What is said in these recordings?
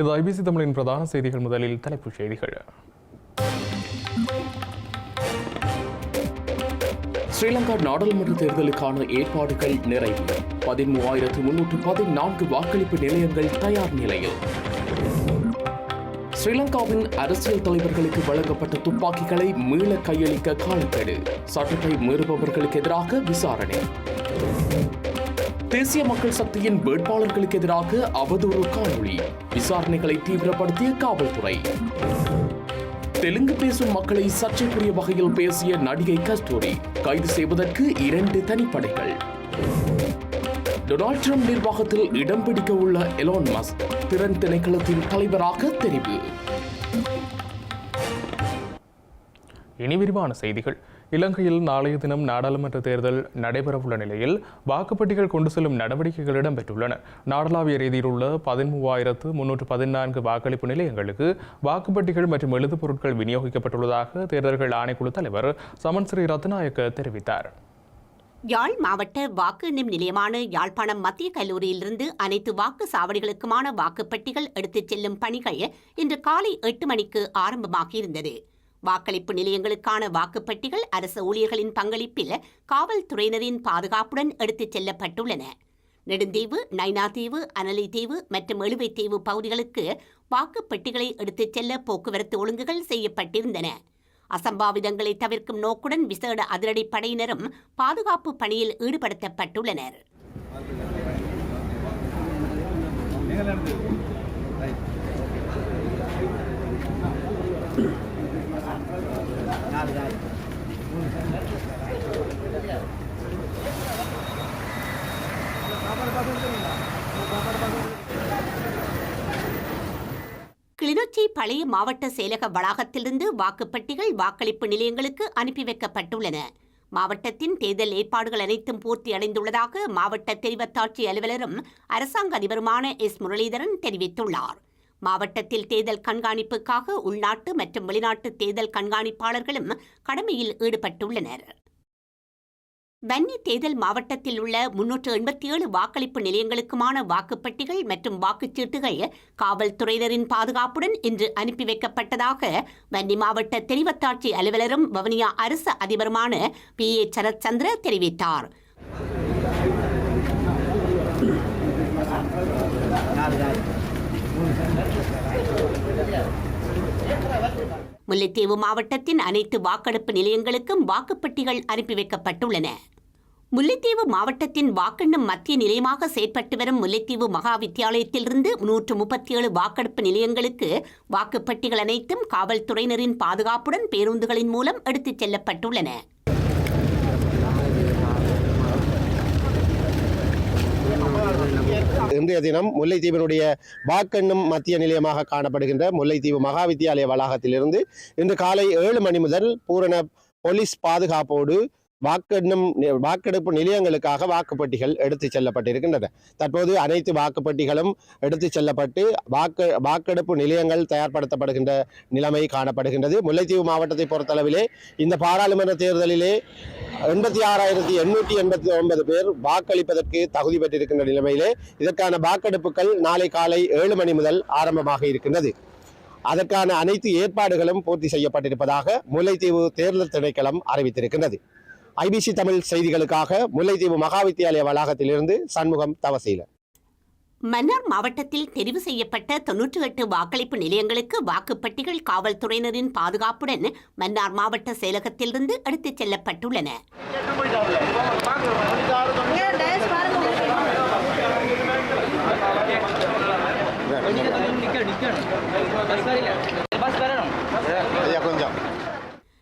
இது ஐபிசி தமிழின் பிரதான செய்திகள் முதலில் தலைப்புச் செய்திகள். ஸ்ரீலங்கா நாடாளுமன்ற தேர்தலுக்கான ஏற்பாடுகள் நிறைவு. பதிமூவாயிரத்து முன்னூற்று பதினான்கு வாக்களிப்பு நிலையங்கள் தயார் நிலையில். ஸ்ரீலங்காவின் அரசியல் தலைவர்களுக்கு வழங்கப்பட்ட துப்பாக்கிகளை மீள கையளிக்க காலக்கெடு. சட்டத்தை மீறுபவர்களுக்கு எதிராக விசாரணை. தேசிய மக்கள் சக்தியின் வேட்பாளர்களுக்கு எதிராக அவதூறு காணொளி. விசாரணைகளை தீவிரப்படுத்திய காவல்துறை. தெலுங்கு பேசும் மக்களை சர்ச்சைக்குரிய வகையில் பேசிய நடிகை கஸ்தூரி கைது செய்வதற்கு இரண்டு தனிப்படைகள். டொனால்ட் ட்ரம்ப் நிர்வாகத்தில் இடம் பிடிக்க உள்ள எலோன் மஸ்க் திறன் திணைக்களத்தின் தலைவராக தெரிவு. இனி விரிவான செய்திகள். இலங்கையில் நாளைய தினம் நாடாளுமன்ற தேர்தல் நடைபெறவுள்ள நிலையில் வாக்குப்பட்டிகள் கொண்டு செல்லும் நடவடிக்கைகள் இடம்பெற்றுள்ளன. நாடளாவிய ரீதியில் உள்ள பதிமூவாயிரத்து முன்னூற்று பதினான்கு வாக்களிப்பு நிலையங்களுக்கு வாக்குப்பட்டிகள் மற்றும் எழுது பொருட்கள் விநியோகிக்கப்பட்டுள்ளதாக தேர்தல்கள் ஆணைக்குழு தலைவர் சமன் ஸ்ரீ ரத்நாயக்க தெரிவித்தார். யாழ் மாவட்ட வாக்கு எண்ணும் நிலையமான யாழ்ப்பாணம் மத்திய கல்லூரியிலிருந்து அனைத்து வாக்கு சாவடிகளுக்குமான வாக்குப்பட்டிகள் எடுத்துச் செல்லும் பணிகள் இன்று காலை எட்டு மணிக்கு ஆரம்பமாகியிருந்தது. வாக்களிப்பு நிலையங்களுக்கான வாக்குப்பட்டிகள் அரசு ஊழியர்களின் பங்களிப்பில் காவல்துறையினரின் பாதுகாப்புடன் எடுத்துச் செல்லப்பட்டுள்ளன. நெடுந்தீவு நைனாதீவு அனலிதீவு மற்றும் எழுவைத்தீவு பகுதிகளுக்கு வாக்குப்பெட்டிகளை எடுத்துச் செல்ல போக்குவரத்து ஒழுங்குகள் செய்யப்பட்டிருந்தன. அசம்பாவிதங்களை தவிர்க்கும் நோக்குடன் விசேட அதிரடி படையினரும் பாதுகாப்பு பணியில் ஈடுபடுத்தப்பட்டுள்ளனர். கிளிநொச்சி பழைய மாவட்ட செயலக வளாகத்திலிருந்து வாக்குப்பட்டிகள் வாக்களிப்பு நிலையங்களுக்கு அனுப்பி வைக்கப்பட்டுள்ளன. மாவட்டத்தின் தேர்தல் ஏற்பாடுகள் அனைத்தும் பூர்த்தி அடைந்துள்ளதாக மாவட்ட தெரிவத்தாட்சி அலுவலரும் அரசாங்க அதிபருமான எஸ் முரளிதரன் தெரிவித்துள்ளார். மாவட்டத்தில் தேர்தல் கண்காணிப்புக்காக உள்நாட்டு மற்றும் வெளிநாட்டு தேர்தல் கண்காணிப்பாளர்களும் கடமையில் ஈடுபட்டுள்ளனர். வன்னி தேர்தல் மாவட்டத்தில் உள்ள முன்னூற்று எண்பத்தி ஏழு வாக்களிப்பு நிலையங்களுக்குமான வாக்குப்பட்டிகள் மற்றும் வாக்குச்சீட்டுகள் காவல்துறையினரின் பாதுகாப்புடன் இன்று அனுப்பி வைக்கப்பட்டதாக வன்னி மாவட்ட தெரிவத்தாட்சி அலுவலரும் வவுனியா அரசு அதிபருமான பி ஏ சரத்சந்திர தெரிவித்தார். முல்லைத்தீவு மாவட்டத்தின் அனைத்து வாக்கெடுப்பு நிலையங்களுக்கும் வாக்குப்பட்டிகள் அனுப்பி வைக்கப்பட்டுள்ளன. முல்லைத்தீவு மாவட்டத்தின் வாக்கெண்ணும் மத்திய நிலையமாக செயற்பட்டு வரும் முல்லைத்தீவு மகா வித்தியாலயத்திலிருந்து நூற்று முப்பத்தி ஏழு வாக்கெடுப்பு நிலையங்களுக்கு வாக்குப்பட்டிகள் அனைத்தும் காவல்துறையினரின் பாதுகாப்புடன் பேருந்துகளின் மூலம் எடுத்துச் செல்லப்பட்டுள்ளன. இன்றைய தினம் முல்லைத்தீவினுடைய வாக்கெண்ணும் மத்திய நிலையமாக காணப்படுகின்ற முல்லைத்தீவு மகா வித்தியாலய வளாகத்திலிருந்து இன்று காலை ஏழு மணி முதல் பூரண போலீஸ் பாதுகாப்போடு வாக்கெண்ணும் வாக்கெடுப்பு நிலையங்களுக்காக வாக்குப்பட்டிகள் எடுத்துச் செல்லப்பட்டிருக்கின்றன. தற்போது அனைத்து வாக்குப்பட்டிகளும் எடுத்துச் செல்லப்பட்டு வாக்கு வாக்கெடுப்பு நிலையங்கள் தயார்படுத்தப்படுகின்ற நிலைமை காணப்படுகின்றது. முல்லைத்தீவு மாவட்டத்தை பொறுத்தளவிலே இந்த பாராளுமன்ற தேர்தலிலே எண்பத்தி ஆறாயிரத்தி எண்ணூற்றி எண்பத்தி ஒன்பது பேர் வாக்களிப்பதற்கு தகுதி பெற்றிருக்கின்ற நிலைமையிலே இதற்கான வாக்கெடுப்புகள் நாளை காலை ஏழு மணி முதல் ஆரம்பமாக இருக்கின்றது. அதற்கான அனைத்து ஏற்பாடுகளும் பூர்த்தி செய்யப்பட்டிருப்பதாக முல்லைத்தீவு தேர்தல் திணைக்களம் அறிவித்திருக்கின்றது. ஐபிசி தமிழ் செய்திகளுக்காக முல்லைத்தீவு மகா வித்தியாலய வளாகத்திலிருந்து சண்முகம் தவசீல மன்னார் மாவட்டத்தில் தெரிவு செய்யப்பட்ட தொன்னூற்றி எட்டு வாக்களிப்பு நிலையங்களுக்கு வாக்குப்பட்டிகள் காவல்துறையினரின் பாதுகாப்புடன் மன்னார் மாவட்ட செயலகத்திலிருந்து எடுத்துச் செல்லப்பட்டுள்ளன.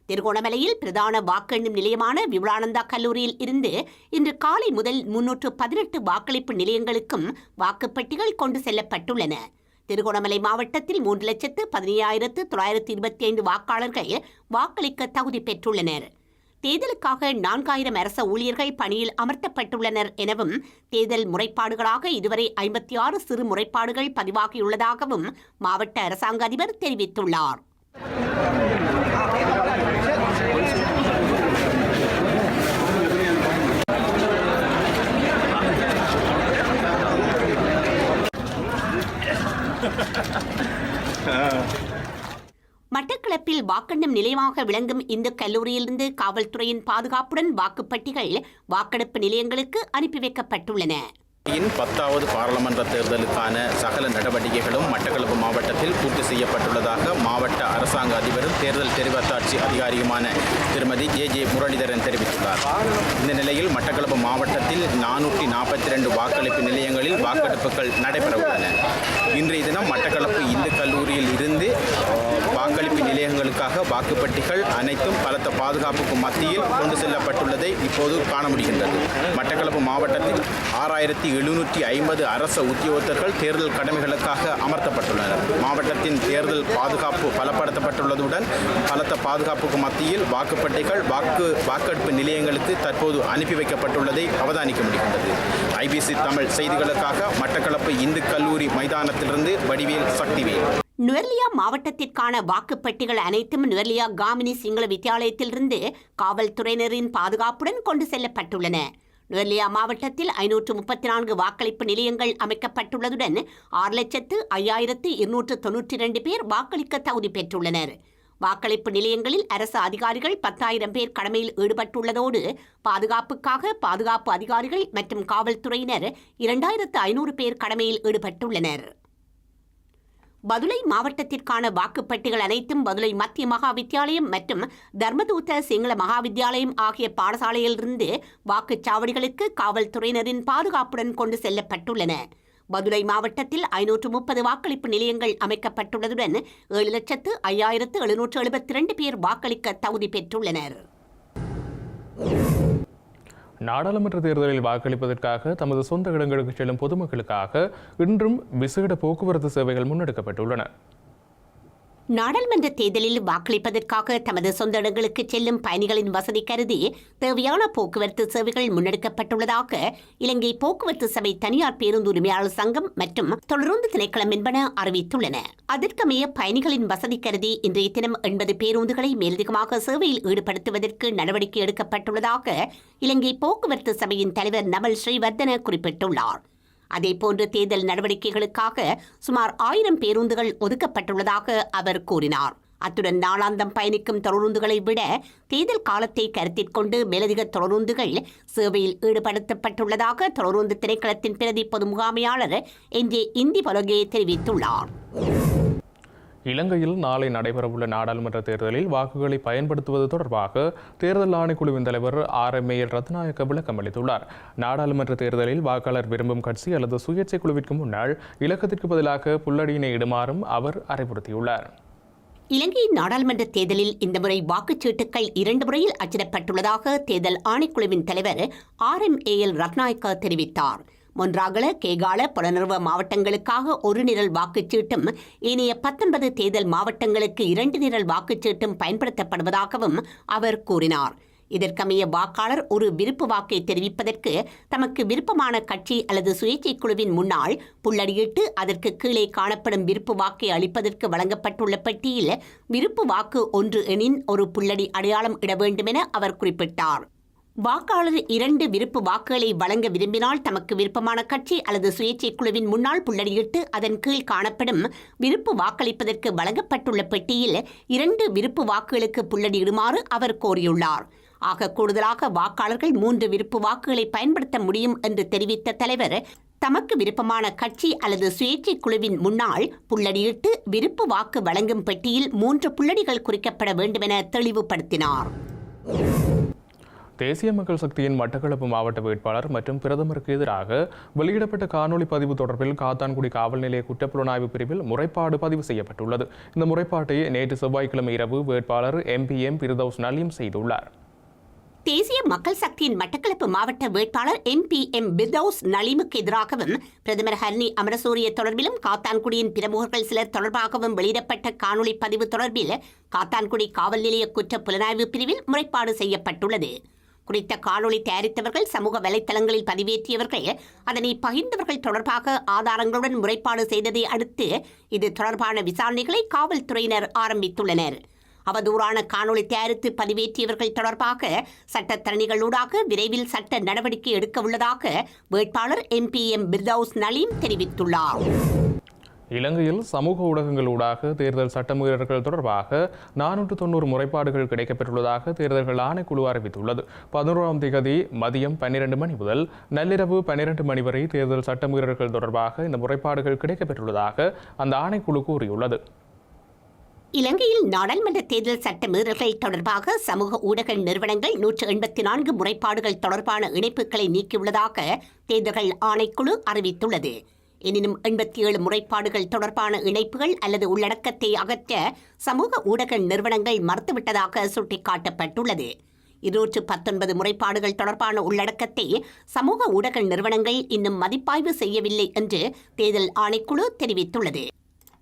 திருகோணமலையில் பிரதான வாக்கெண்ணும் நிலையமான விமலானந்தா கல்லூரியில் இருந்து இன்று காலை முதல் முன்னூற்று பதினெட்டு வாக்களிப்பு நிலையங்களுக்கும் வாக்குப்பட்டிகள் கொண்டு செல்லப்பட்டுள்ளன. திருகோணமலை மாவட்டத்தில் மூன்று லட்சத்து பதினையாயிரத்து தொள்ளாயிரத்து இருபத்தி ஐந்து வாக்காளர்கள் வாக்களிக்க தகுதி பெற்றுள்ளனர். தேர்தலுக்காக நான்காயிரம் அரச ஊழியர்கள் பணியில் அமர்த்தப்பட்டுள்ளனர் எனவும் தேர்தல் முறைப்பாடுகளாக இதுவரை ஐம்பத்தி ஆறு சிறு முறைப்பாடுகள் பதிவாகியுள்ளதாகவும் மாவட்ட அரசாங்க அதிபர் தெரிவித்துள்ளார். மட்டக்களப்பில் வாக்கெண்ணம் நிலையமாக விளங்கும் இந்த கல்லூரியிலிருந்து காவல்துறையின் பாதுகாப்புடன் வாக்குப்பட்டிகள் வாக்கெடுப்பு நிலையங்களுக்கு அனுப்பி வைக்கப்பட்டுள்ளன. பத்தாவது பாராளுமன்ற தேர்தலுக்கான சகல நடவடிக்கைகளும் மட்டக்களப்பு மாவட்டத்தில் பூர்த்தி செய்யப்பட்டுள்ளதாக மாவட்ட அரசாங்க அதிபரும் தேர்தல் தெரிவத்தாட்சி அதிகாரியுமான திருமதி ஜே ஜே முரளிதரன் தெரிவித்துள்ளார். இந்த நிலையில் மட்டக்களப்பு மாவட்டத்தில் நானூற்றி நாற்பத்தி ரெண்டு வாக்களிப்பு நிலையங்களில் வாக்கெடுப்புகள் நடைபெறவுள்ளன. இன்றைய தினம் மட்டக்களப்பு இந்து கல்லூரியில் இருந்து வாக்களிப்பு வாக்குப்பட்டிகள் அனைத்தும் பலத்த பாதுகாப்புக்கு மத்தியில் கொண்டு செல்லப்பட்டுள்ளதை இப்போது காண முடிகின்றது. மட்டக்களப்பு மாவட்டத்தில் ஆறாயிரத்தி எழுநூற்றி ஐம்பது அரச உத்தியோகத்தர்கள் தேர்தல் கடமைகளுக்காக அமர்த்தப்பட்டுள்ளனர். மாவட்டத்தின் தேர்தல் பாதுகாப்பு பலப்படுத்தப்பட்டுள்ளதுடன் பலத்த பாதுகாப்புக்கு மத்தியில் வாக்குப்பட்டிகள் வாக்கு வாக்கெடுப்பு நிலையங்களுக்கு தற்போது அனுப்பி வைக்கப்பட்டுள்ளதை அவதானிக்க முடிகின்றது. ஐபிசி தமிழ் செய்திகளுக்காக மட்டக்களப்பு இந்து கல்லூரி மைதானத்திலிருந்து வடிவேல் சக்திவேல். நுவர்லியா மாவட்டத்திற்கான வாக்குப்பட்டிகள் அனைத்தும் நுவர்லியா காமினி சிங்கள வித்தியாலயத்திலிருந்து காவல்துறையினரின் பாதுகாப்புடன் கொண்டு செல்லப்பட்டுள்ளன. நுவர்லியா மாவட்டத்தில் ஐநூற்று முப்பத்தி நான்கு வாக்களிப்பு நிலையங்கள் அமைக்கப்பட்டுள்ளதுடன் ஆறு லட்சத்து ஐயாயிரத்து இருநூற்று தொன்னூற்றி இரண்டு பேர் வாக்களிக்க தகுதி பெற்றுள்ளனர். வாக்களிப்பு நிலையங்களில் அரசு அதிகாரிகள் பத்தாயிரம் பேர் கடமையில் ஈடுபட்டுள்ளதோடு பாதுகாப்புக்காக பாதுகாப்பு அதிகாரிகள் மற்றும் காவல்துறையினர் இரண்டாயிரத்து ஐநூறு பேர் கடமையில் ஈடுபட்டுள்ளனர். பதுளை மாவட்டத்திற்கான வாக்குப்பட்டிகள் அனைத்தும் பதுளை மத்திய மகா வித்தியாலயம் மற்றும் தர்மதூத்த சிங்கள மகா வித்தியாலயம் ஆகிய பாடசாலையிலிருந்து வாக்குச்சாவடிகளுக்கு காவல்துறையினரின் பாதுகாப்புடன் கொண்டு செல்லப்பட்டுள்ளன. பதுளை மாவட்டத்தில் ஐநூற்று முப்பது வாக்களிப்பு நிலையங்கள் அமைக்கப்பட்டுள்ளதுடன் ஏழு லட்சத்து ஐயாயிரத்து எழுநூற்று எழுபத்தி ரெண்டு பேர் வாக்களிக்க தகுதி பெற்றுள்ளனர். நாடாளுமன்ற தேர்தலில் வாக்களிப்பதற்காக தமது சொந்த இடங்களுக்கு செல்லும் பொதுமக்களுக்காக இன்றும் விசேட போக்குவரத்து சேவைகள் முன்னெடுக்கப்பட்டுள்ளன. நாடாளுமன்ற தேர்தலில் வாக்களிப்பதற்காக தமது சொந்த இடங்களுக்கு செல்லும் பயணிகளின் வசதி கருதி தேவையான போக்குவரத்து சேவைகள் முன்னெடுக்கப்பட்டுள்ளதாக இலங்கை போக்குவரத்து சபை தனியார் பேருந்து உரிமையாளர் சங்கம் மற்றும் தொடர்ந்து திணைக்களம் என்பன அறிவித்துள்ளன. அதற்கமைய பயணிகளின் வசதி கருதி இன்றைய தினம் எண்பது பேருந்துகளை மேலதிகமாக சேவையில் ஈடுபடுத்துவதற்கு நடவடிக்கை எடுக்கப்பட்டுள்ளதாக இலங்கை போக்குவரத்து சபையின் தலைவர் நமல் ஸ்ரீவர்தன குறிப்பிட்டுள்ளார். அதேபோன்று தேர்தல் நடவடிக்கைகளுக்காக சுமார் ஆயிரம் பேருந்துகள் ஒதுக்கப்பட்டுள்ளதாக அவர் கூறினார். அத்துடன் நாளாந்தம் பயணிக்கும் தொடருந்துகளை விட தேர்தல் காலத்தை கருத்தில் கொண்டு மேலதிக தொடருந்துகள் சேவையில் ஈடுபடுத்தப்பட்டுள்ளதாக தொடருந்து திணைக்களத்தின் பிரதி பொது முகாமையாளர் என் ஜே இந்தி பலகே தெரிவித்துள்ளார். இலங்கையில் நாளை நடைபெறவுள்ள நாடாளுமன்ற தேர்தலில் வாக்குகளை பயன்படுத்துவது தொடர்பாக தேர்தல் ஆணைக்குழுவின் தலைவர் ஆர் எம் ஏ ரத்நாயக்க விளக்கம் அளித்துள்ளார். நாடாளுமன்ற தேர்தலில் வாக்காளர் விரும்பும் கட்சி அல்லது சுயேட்சை குழுவிற்கு முன்னால் இலக்கத்திற்கு பதிலாக புல்லடியினை இடுமாறும் அவர் அறிவுறுத்தியுள்ளார். இலங்கையின் நாடாளுமன்ற தேர்தலில் இந்த முறை வாக்குச்சீட்டுகள் இரண்டு முறையில் அச்சிடப்பட்டுள்ளதாக தேர்தல் ஆணைக்குழுவின் தலைவர் R M A L Ratnayake தெரிவித்தார். மொன்றாகல கேகால புலனர்வ மாவட்டங்களுக்காக ஒரு நிரல் வாக்குச்சீட்டும் ஏனைய பத்தொன்பது தேர்தல் மாவட்டங்களுக்கு இரண்டு நிரல் வாக்குச்சீட்டும் பயன்படுத்தப்படுவதாகவும் அவர் கூறினார். இதற்கமைய வாக்காளர் ஒரு விருப்பு வாக்கை தெரிவிப்பதற்கு தமக்கு விருப்பமான கட்சி அல்லது சுயேட்சை குழுவின் முன்னால் புள்ளடியிட்டு அதற்கு கீழே காணப்படும் விருப்பு வாக்கை அளிப்பதற்கு வழங்கப்பட்டுள்ள பட்டியல் விருப்பு வாக்கு ஒன்று எனின் ஒரு புள்ளடி அடையாளம் இட வேண்டுமென அவர் குறிப்பிட்டார். வாக்காளர் இரண்டு விருப்பு வாக்குகளை வழங்க விரும்பினால் தமக்கு விருப்பமான கட்சி அல்லது சுயேட்சை குழுவின் முன்னால் புள்ளடியிட்டு அதன் கீழ் காணப்படும் விருப்பு வாக்களிப்பதற்கு வழங்கப்பட்டுள்ள பெட்டியில் இரண்டு விருப்பு வாக்குகளுக்கு புள்ளடியிடுமாறு அவர் கோரியுள்ளார். ஆக கூடுதலாக வாக்காளர்கள் மூன்று விருப்பு வாக்குகளை பயன்படுத்த முடியும் என்று தெரிவித்த தலைவர் தமக்கு விருப்பமான கட்சி அல்லது சுயேட்சை குழுவின் முன்னால் புள்ளடியிட்டு விருப்பு வாக்கு வழங்கும் பெட்டியில் மூன்று புள்ளடிகள் குறிக்கப்பட வேண்டுமென தெளிவுபடுத்தினார். தேசிய மக்கள் சக்தியின் மட்டக்களப்பு மாவட்ட வேட்பாளர் மற்றும் பிரதமருக்கு எதிராக வெளியிடப்பட்ட காணொலி பதிவு தொடர்பில் காத்தான்குடி காவல் நிலைய குற்றப்புலனாய்வு பிரிவில் முறைப்பாடு பதிவு செய்யப்பட்டுள்ளது. இந்த முறைப்பாட்டை நேற்று செவ்வாய்க்கிழமை இரவு வேட்பாளர் எம்பிஎம் பிரதோஸ் நலியம் செய்துள்ளார். தேசிய மக்கள் சக்தியின் மட்டக்களப்பு மாவட்ட வேட்பாளர் எம் பி எம் பிதௌஸ் நலீமுக்கு எதிராகவும் பிரதமர் ஹர்னி அமரசூரிய தொடர்பிலும் காத்தான்குடியின் பிரமுகர்கள் சிலர் தொடர்பாகவும் வெளியிடப்பட்ட காணொலி பதிவு தொடர்பில் காத்தான்குடி காவல் நிலைய குற்ற புலனாய்வு பிரிவில் முறைப்பாடு செய்யப்பட்டுள்ளது. குறித்த காணொளி தயாரித்தவர்கள் சமூக வலைத்தளங்களில் பதிவேற்றியவர்கள் அதனை பகிர்ந்தவர்கள் தொடர்பாக ஆதாரங்களுடன் முறைப்பாடு செய்ததை அடுத்து இது தொடர்பான விசாரணைகளை காவல்துறையினர் ஆரம்பித்துள்ளனர். அவதூறான காணொளி தயாரித்து பதிவேற்றியவர்கள் தொடர்பாக சட்டத்தரணிகளூடாக விரைவில் சட்ட நடவடிக்கை எடுக்க உள்ளதாக வேட்பாளர் எம்பி எம் பிர்தௌஸ் நலீம் தெரிவித்துள்ளார். இலங்கையில் சமூக ஊடகங்களூடாக தேர்தல் சட்டமீறல்கள் தொடர்பாக நானூற்று தொண்ணூறு முறைப்பாடுகள் கிடைக்கப்பெற்றுள்ளதாக தேர்தல்கள் ஆணைக்குழு அறிவித்துள்ளது. பதினோராம் தேதி மதியம் பன்னிரண்டு மணி முதல் நள்ளிரவு பன்னிரண்டு மணி வரை தேர்தல் சட்டமீறல்கள் தொடர்பாக இந்த முறைப்பாடுகள் கிடைக்கப்பெற்றுள்ளதாக அந்த ஆணைக்குழு கூறியுள்ளது. இலங்கையில் நாடாளுமன்ற தேர்தல் சட்ட மீறல்கள் தொடர்பாக சமூக ஊடக நிறுவனங்கள் நூற்று எண்பத்தி நான்கு முறைப்பாடுகள் தொடர்பான இணைப்புகளை நீக்கியுள்ளதாக தேர்தல்கள் ஆணைக்குழு அறிவித்துள்ளது. எனினும் எண்பத்தி ஏழு முறைப்பாடுகள் தொடர்பான இணைப்புகள் அல்லது உள்ளடக்கத்தை அகற்ற சமூக ஊடக நிறுவனங்கள் மறுத்துவிட்டதாக சுட்டிக்காட்டப்பட்டுள்ளது. இருநூற்று பத்தொன்பது முறைப்பாடுகள் தொடர்பான உள்ளடக்கத்தை சமூக ஊடக நிறுவனங்கள் இன்னும் மதிப்பாய்வு செய்யவில்லை என்று தேர்தல் ஆணைக்குழு தெரிவித்துள்ளது.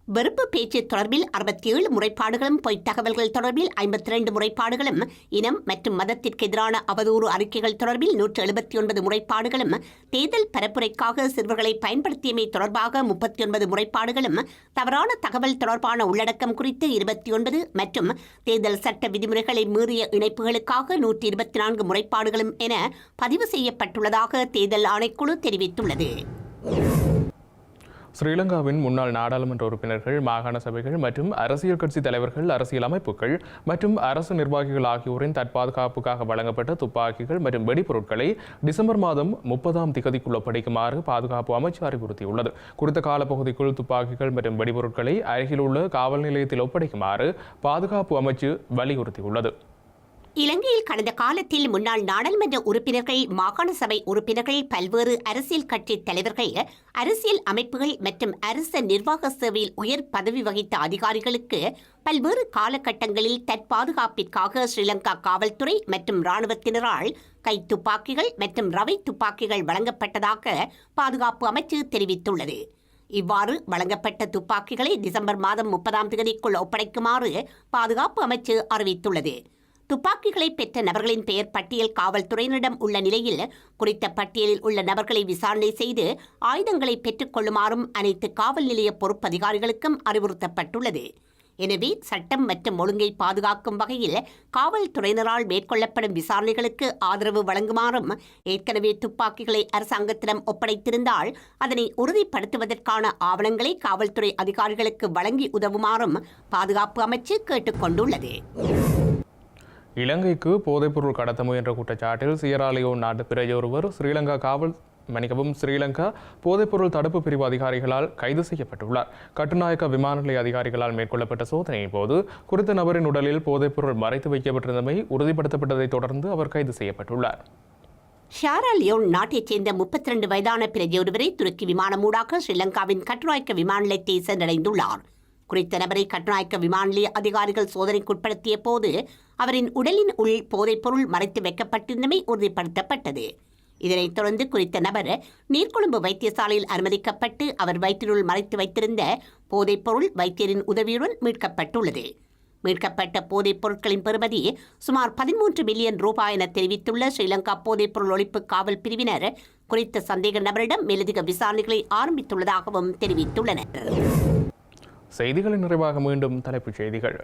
வெறுப்பு பேச்சு தொடர்பில் அறுபத்தி ஏழு முறைப்பாடுகளும் பொய்த் தகவல்கள் தொடர்பில் ஐம்பத்தி ரெண்டு முறைப்பாடுகளும் இனம் மற்றும் மதத்திற்கு எதிரான அவதூறு அறிக்கைகள் தொடர்பில் நூற்று எழுபத்தி ஒன்பது முறைப்பாடுகளும் தேர்தல் பரப்புரைக்காக சிறுவர்களை பயன்படுத்தியமை தொடர்பாக முப்பத்தி ஒன்பது முறைப்பாடுகளும் தவறான தகவல் தொடர்பான உள்ளடக்கம் குறித்து இருபத்தி ஒன்பது மற்றும் தேர்தல் சட்ட விதிமுறைகளை மீறிய இணைப்புகளுக்காக நூற்றி இருபத்தி நான்கு முறைப்பாடுகளும் என பதிவு செய்யப்பட்டுள்ளதாக தேர்தல் ஆணைக்குழு தெரிவித்துள்ளது. ஸ்ரீலங்காவின் முன்னாள் நாடாளுமன்ற உறுப்பினர்கள் மாகாண சபைகள் மற்றும் அரசியல் கட்சி தலைவர்கள் அரசியல் அமைப்புகள் மற்றும் அரசு நிர்வாகிகள் ஆகியோரின் தற்பாதுகாப்புக்காக வழங்கப்பட்ட துப்பாக்கிகள் மற்றும் வெடிபொருட்களை டிசம்பர் மாதம் முப்பதாம் திகதிக்குள் ஒப்படைக்குமாறு பாதுகாப்பு அமைச்சு அறிவுறுத்தியுள்ளது. குறித்த காலப்பகுதிக்குள் துப்பாக்கிகள் மற்றும் வெடிபொருட்களை அருகிலுள்ள காவல் நிலையத்தில் ஒப்படைக்குமாறு பாதுகாப்பு அமைச்சு வலியுறுத்தியுள்ளது. இலங்கையில் கடந்த காலத்தில் முன்னாள் நாடாளுமன்ற உறுப்பினர்கள் மாகாண சபை உறுப்பினர்கள் பல்வேறு அரசியல் கட்சி தலைவர்கள் அரசியல் அமைப்புகள் மற்றும் அரச நிர்வாக சேவையில் உயர் பதவி வகித்த அதிகாரிகளுக்கு பல்வேறு காலகட்டங்களில் தற்பாதுகாப்பிற்காக ஸ்ரீலங்கா காவல்துறை மற்றும் இராணுவத்தினரால் கைத்துப்பாக்கிகள் மற்றும் ரவை துப்பாக்கிகள் வழங்கப்பட்டதாக பாதுகாப்பு அமைச்சு தெரிவித்துள்ளது. இவ்வாறு வழங்கப்பட்ட துப்பாக்கிகளை டிசம்பர் மாதம் முப்பதாம் தேதிக்குள் ஒப்படைக்குமாறு பாதுகாப்பு அமைச்சு அறிவித்துள்ளது. துப்பாக்கிகளை பெற்ற நபர்களின் பெயர் பட்டியல் காவல்துறையினரிடம் உள்ள நிலையில் குறித்த பட்டியலில் உள்ள நபர்களை விசாரணை செய்து ஆயுதங்களை பெற்றுக் கொள்ளுமாறும் அனைத்து காவல் நிலைய பொறுப்பதிகாரிகளுக்கும் அறிவுறுத்தப்பட்டுள்ளது. எனவே சட்டம் மற்றும் ஒழுங்கை பாதுகாக்கும் வகையில் காவல்துறையினரால் மேற்கொள்ளப்படும் விசாரணைகளுக்கு ஆதரவு வழங்குமாறும் ஏற்கனவே துப்பாக்கிகளை அரசாங்கத்திடம் ஒப்படைத்திருந்தால் அதனை உறுதிப்படுத்துவதற்கான ஆவணங்களை காவல்துறை அதிகாரிகளுக்கு வழங்கி உதவுமாறும் பாதுகாப்பு அமைச்சு கேட்டுக்கொண்டுள்ளது இலங்கைக்கு போதைப்பொருள் கடத்த முயன்ற குற்றச்சாட்டில் சியராலியோன் நாட்டு பிரஜை ஒருவர் ஸ்ரீலங்கா காவல் மன்னிக்கவும் ஸ்ரீலங்கா போதைப்பொருள் தடுப்பு பிரிவு அதிகாரிகளால் கைது செய்யப்பட்டுள்ளார். கட்டுநாயக்க விமான நிலைய அதிகாரிகளால் மேற்கொள்ளப்பட்ட சோதனையின் போது குறித்த நபரின் உடலில் போதைப்பொருள் மறைத்து வைக்கப்பட்டிருந்தமை உறுதிப்படுத்தப்பட்டதைத் தொடர்ந்து அவர் கைது செய்யப்பட்டுள்ளார். ஷாரா லியோன் நாட்டைச் சேர்ந்த முப்பத்தி ரெண்டு வயதான பிரஜை ஒருவரை துருக்கி விமானமூடாக ஸ்ரீலங்காவின் கட்டுநாயக்க விமான நிலையத்தை சென்றடைந்துள்ளார். குறித்த நபரை கட்டுநாயக்க விமான நிலைய அதிகாரிகள் சோதனைக்குட்படுத்திய போது அவரின் உடலின் உள் போதைப்பொருள் மறைத்து வைக்கப்பட்டிருந்தமை உறுதிப்படுத்தப்பட்டது. இதனைத் தொடர்ந்து குறித்த நபர் நீர்கொழும்பு வைத்தியசாலையில் அனுமதிக்கப்பட்டு அவர் வயிற்றினுள் மறைத்து வைத்திருந்த போதைப்பொருள் வைத்தியரின் உதவியுடன் மீட்கப்பட்டுள்ளது. மீட்கப்பட்ட போதைப் பொருட்களின் பெறுமதி சுமார் பதிமூன்று மில்லியன் ரூபாய் என தெரிவித்துள்ள ஸ்ரீலங்கா போதைப்பொருள் ஒழிப்பு காவல் பிரிவினர் குறித்த சந்தேக நபரிடம் மேலதிக விசாரணைகளை ஆரம்பித்துள்ளதாகவும் தெரிவித்துள்ளனர். செய்திகளின் நிறைவாக மீண்டும் தலைப்புச் செய்திகள்.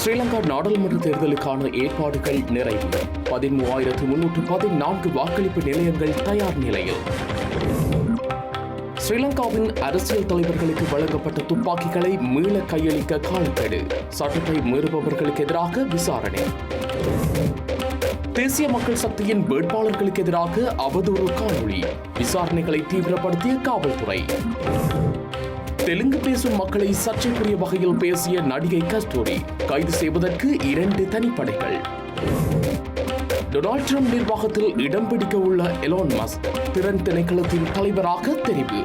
ஸ்ரீலங்கா நாடாளுமன்ற தேர்தலுக்கான ஏற்பாடுகள் நிறைவு. பதிமூவாயிரத்து முன்னூற்று பதினான்கு வாக்களிப்பு நிலையங்கள் தயார் நிலையில். ஸ்ரீலங்காவின் அரசியல் தலைவர்களுக்கு வழங்கப்பட்ட துப்பாக்கிகளை மீள கையளிக்க காலக்கெடு சட்டத்தை மீறுபவர்களுக்கு எதிராக விசாரணை. தேசிய மக்கள் சக்தியின் வேட்பாளர்களுக்கு எதிராக அவதூறு காணொளி. விசாரணைகளை தீவிரப்படுத்திய காவல்துறை. தெலுங்கு பேசும் மக்களை சர்ச்சைக்குரிய வகையில் பேசிய நடிகை கஸ்தூரி கைது செய்வதற்கு இரண்டு தனிப்படைகள். டொனால்ட் ட்ரம்ப் நிர்வாகத்தில் இடம் பிடிக்க உள்ள எலோன் மஸ்க் திறன் திணைக்களத்தின் தலைவராக தெரிவு.